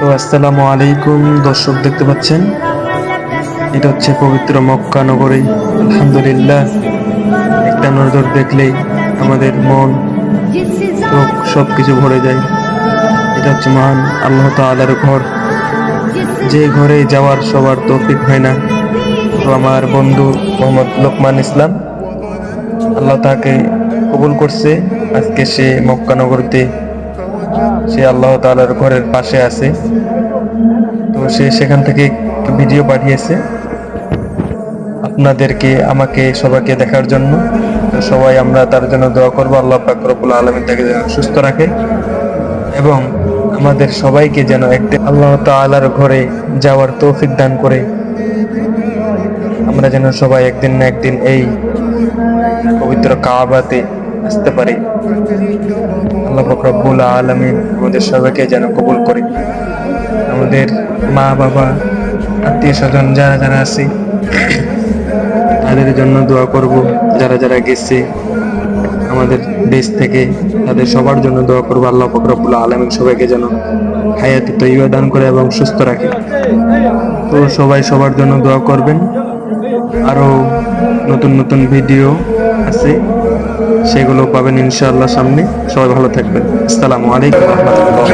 তো আসসালামু আলাইকুম, দর্শক দেখতে পাচ্ছেন? এটা হচ্ছে পবিত্র মক্কা নগরী। আলহামদুলিল্লাহ, একটা নজর দেখলেই আমাদের মন চোখ সব কিছু ভরে যায়। এটা হচ্ছে মহান আল্লাহ তাআলার ঘর। যে ঘরে যাওয়ার সবার তৌফিক হয় না। তো আমার বন্ধু মোহাম্মদ লোকমান ইসলাম, আল্লাহ তাকে কবুল করছে। আজকে সে মক্কা নগরীতে সে আল্লাহ তাআলার ঘরের পাশে আছে। তো সে সেখান থেকে একটু ভিডিও পাঠিয়েছে। আপনাদেরকে, আমাকে, সবাইকে দেখার জন্য। তো সবাই আমরা তার জন্য দোয়া করব। আল্লাহ পাক রব্বুল আলামিন তাকে যেন সুস্থ রাখে এবং আমাদের সবাইকে যেন একদিন আল্লাহ তাআলার ঘরে যাওয়ার তৌফিক দান করে। আমরা যেন সবাই একদিন না একদিন এই পবিত্র কাবাতে আসতে পারি। আল্লাহ পাক রব্বুল আলামিন আমাদের সবাইকে যেন কবুল করে আমাদের মা, বাবা, আত্মীয় স্বজন যারা যারা আছে, তাদের জন্য দোয়া করব। যারা যারা গেছে, আমাদের দেশ থেকে, তাদের সবার জন্য দোয়া করব। আল্লাহ পাক রব্বুল আলামিন সবাইকে যেন হায়াতে তৈবা দান করে এবং সুস্থ রাখে। তো সবাই সবার জন্য দোয়া করবেন। আরও নতুন নতুন ভিডিও আছে সেগুলো পাবেন ইনশাআল্লাহ সামনে। সবাই ভালো থাকবেন। আসসালামু আলাইকুম রহমতুল্লাহ।